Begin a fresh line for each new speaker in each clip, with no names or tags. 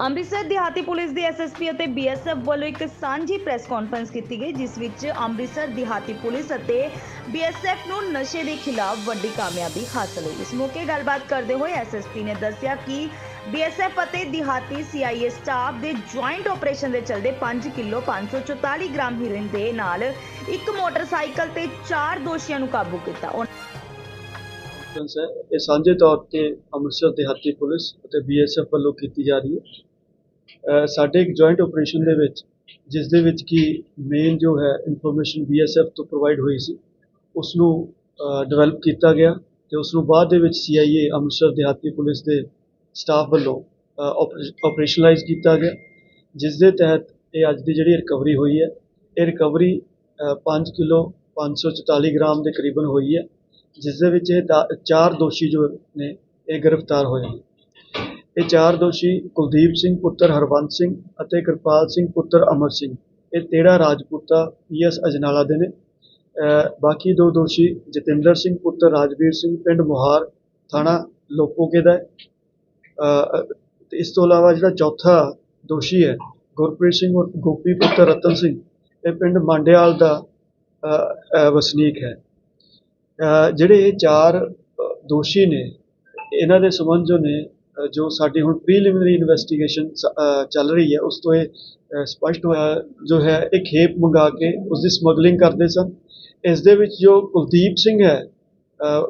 ਅੰਮ੍ਰਿਤਸਰ ਦਿਹਾਤੀ ਪੁਲਿਸ ਦੀ ਐਸਐਸਪੀ ਅਤੇ ਬੀਐਸਐਫ ਵੱਲੋਂ ਇੱਕ ਸਾਂਝੀ ਪ੍ਰੈਸ ਕਾਨਫਰੰਸ ਕੀਤੀ ਗਈ, ਜਿਸ ਵਿੱਚ ਅੰਮ੍ਰਿਤਸਰ ਦਿਹਾਤੀ ਪੁਲਿਸ ਅਤੇ ਬੀਐਸਐਫ ਨੂੰ ਨਸ਼ੇ ਦੇ ਖਿਲਾਫ ਵੱਡੀ ਕਾਮਯਾਬੀ ਹਾਸਲ ਹੋਈ। ਇਸ ਮੌਕੇ ਗੱਲਬਾਤ ਕਰਦੇ ਹੋਏ ਐਸਐਸਪੀ ਨੇ ਦੱਸਿਆ ਕਿ ਬੀਐਸਐਫ ਅਤੇ ਦਿਹਾਤੀ ਸੀਆਈਏ ਸਟਾਫ ਦੇ ਜੁਆਇੰਟ ਆਪਰੇਸ਼ਨ ਦੇ ਚਲਦੇ 5 ਕਿਲੋ 544 ਗ੍ਰਾਮ ਹੀਰੋਇਨ ਦੇ ਨਾਲ ਇੱਕ ਮੋਟਰਸਾਈਕਲ ਤੇ ਚਾਰ ਦੋਸ਼ੀਆਂ ਨੂੰ ਕਾਬੂ ਕੀਤਾ। ਉਹਨਾਂ
ਹੈ। ਇਹ ਸਾਂਝੇ ਤੌਰ ਤੇ ਅੰਮ੍ਰਿਤਸਰ ਦਿਹਾਤੀ ਪੁਲਿਸ ਅਤੇ ਬੀਐਸਐਫ ਵੱਲੋਂ ਕੀਤੀ ਜਾ ਰਹੀ ਹੈ। ਸਾਡੇ ਇੱਕ ਜੁਆਇੰਟ ਆਪਰੇਸ਼ਨ ਦੇ ਵਿੱਚ, ਜਿਸ ਦੇ ਵਿੱਚ ਕਿ ਮੇਨ ਜੋ ਹੈ ਇਨਫੋਰਮੇਸ਼ਨ ਬੀਐਸਐਫ ਤੋਂ ਪ੍ਰੋਵਾਈਡ ਹੋਈ ਸੀ ਉਸ ਨੂੰ ਡਿਵੈਲਪ ਕੀਤਾ ਗਿਆ ਤੇ ਉਸ ਨੂੰ ਬਾਅਦ ਦੇ ਵਿੱਚ ਸੀਆਈਏ ਅੰਮ੍ਰਿਤਸਰ ਦਿਹਾਤੀ ਪੁਲਿਸ ਦੇ ਸਟਾਫ ਵੱਲੋਂ ਆਪਰੇਸ਼ਨਲਾਈਜ਼ ਕੀਤਾ ਗਿਆ, ਜਿਸ ਦੇ ਤਹਿਤ ਇਹ ਅੱਜ ਦੀ ਜਿਹੜੀ ਰਿਕਵਰੀ ਹੋਈ ਹੈ, ਇਹ ਰਿਕਵਰੀ 5 ਕਿਲੋ 544 ਗ੍ਰਾਮ ਦੇ ਕਰੀਬਨ ਹੋਈ ਹੈ। ਜਿਸ ਦੇ ਵਿੱਚ ਇਹ ਦਾ- ਚਾਰ ਦੋਸ਼ੀ ਜੋ ਨੇ, ਇਹ ਗ੍ਰਿਫਤਾਰ ਹੋਏ ਨੇ ਇਹ ਚਾਰ ਦੋਸ਼ੀ ਕੁਲਦੀਪ ਸਿੰਘ, ਪੁੱਤਰ ਹਰਵੰਤ ਸਿੰਘ ਅਤੇ ਕਿਰਪਾਲ ਸਿੰਘ, ਪੁੱਤਰ ਅਮਰ ਸਿੰਘ। ਇਹ ਤੇੜਾ ਰਾਜਪੂਤਾ ਪੀਐਸ ਅਜਨਾਲਾ ਦੇ ਨੇ। ਬਾਕੀ ਦੋ ਦੋਸ਼ੀ ਜਤਿੰਦਰ ਸਿੰਘ, ਪੁੱਤਰ ਰਾਜਵੀਰ ਸਿੰਘ, ਪਿੰਡ ਮੁਹਾਰ ਥਾਣਾ ਲੋਪੋਕੇ ਦਾ ਹੈ। ਤੇ ਇਸ ਤੋਂ ਇਲਾਵਾ ਜਿਹੜਾ ਚੌਥਾ ਦੋਸ਼ੀ ਹੈ, ਗੁਰਪ੍ਰੀਤ ਸਿੰਘ ਔਰ ਗੋਪੀ ਪੁੱਤਰ ਰਤਨ ਸਿੰਘ, ਇਹ ਪਿੰਡ ਮਾਂਡਿਆਲ ਦਾ ਵਸਨੀਕ ਹੈ। ਜਿਹੜੇ ਇਹ ਚਾਰ ਦੋਸ਼ੀ ਨੇ ਇਹਨਾਂ ਦੇ ਸੰਬੰਧ ਜੋ ਨੇ ਜੋ ਸਾਡੀ ਹੁਣ ਪ੍ਰੀਲਿਮਿਨਰੀ ਇਨਵੈਸਟੀਗੇਸ਼ਨ ਚੱਲ ਰਹੀ ਹੈ ਉਸ ਤੋਂ ਇਹ ਅਹ, ਸਪਸ਼ਟ ਹੋਇਆ ਜੋ ਹੈ ਇਹ ਖੇਪ ਮੰਗਾ ਕੇ ਉਸ ਦੀ ਸਮਗਲਿੰਗ ਕਰਦੇ ਸਨ। ਇਸ ਦੇ ਵਿੱਚ ਜੋ ਕੁਲਦੀਪ ਸਿੰਘ ਹੈ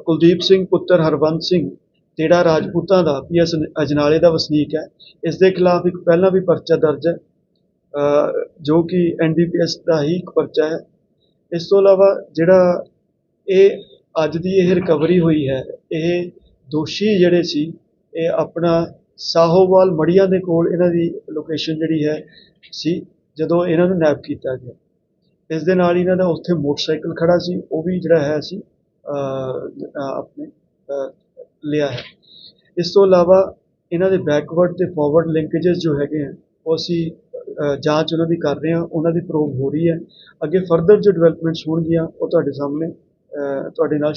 ਕੁਲਦੀਪ ਸਿੰਘ ਪੁੱਤਰ ਹਰਵੰਤ ਸਿੰਘ ਤੇੜਾ ਰਾਜਪੂਤਾਂ ਦਾ ਪੀਐਸ ਅਜਨਾਲੇ ਦਾ ਵਸਨੀਕ ਹੈ ਇਸ ਦੇ ਖਿਲਾਫ ਇੱਕ ਪਹਿਲਾਂ ਵੀ ਪਰਚਾ ਦਰਜ ਹੈ ਜੋ ਕਿ ਐਨਡੀਪੀਐਸ ਦਾ ਹੀ ਇੱਕ ਪਰਚਾ ਹੈ। ਇਸ ਤੋਂ ਇਲਾਵਾ ਜਿਹੜਾ ਇਹ ਅੱਜ ਦੀ ਇਹ ਰਿਕਵਰੀ ਹੋਈ ਹੈ, ਇਹ ਦੋਸ਼ੀ ਜਿਹੜੇ ਸੀ, ਇਹ ਆਪਣਾ ਸਾਹੋਵਾਲ ਮੜੀਆਂ ਦੇ ਕੋਲ ਇਹਨਾਂ ਦੀ ਲੋਕੇਸ਼ਨ ਜਿਹੜੀ ਹੈ ਸੀ, ਜਦੋਂ ਇਹਨਾਂ ਨੂੰ ਨੈਪ ਕੀਤਾ ਗਿਆ। ਇਸ ਦੇ ਨਾਲ ਇਹਨਾਂ ਦਾ ਉੱਥੇ ਮੋਟਰਸਾਈਕਲ ਖੜਾ ਸੀ, ਉਹ ਵੀ ਜਿਹੜਾ ਹੈ ਅਸੀਂ ਆਪਣੇ ਲਿਆ ਹੈ। ਇਸ ਤੋਂ ਇਲਾਵਾ ਇਹਨਾਂ ਦੇ ਬੈਕਵਰਡ ਤੇ ਫਾਰਵਰਡ ਲਿੰਕੇजेस ਜੋ ਹੈਗੇ ਆ, ਉਹ ਅਸੀਂ ਜਾਂਚ ਉਹਨਾਂ ਦੀ ਕਰ ਰਹੇ ਹਾਂ, ਉਹਨਾਂ ਦੀ ਪ੍ਰੋਬ ਹੋ ਰਹੀ ਹੈ। ਅੱਗੇ ਫਰਦਰ ਜੋ ਡਿਵੈਲਪਮੈਂਟਸ ਹੋਣਗੀਆਂ, ਉਹ ਤੁਹਾਡੇ ਸਾਹਮਣੇ ਤੁਹਾਡੇ ਨਾਲ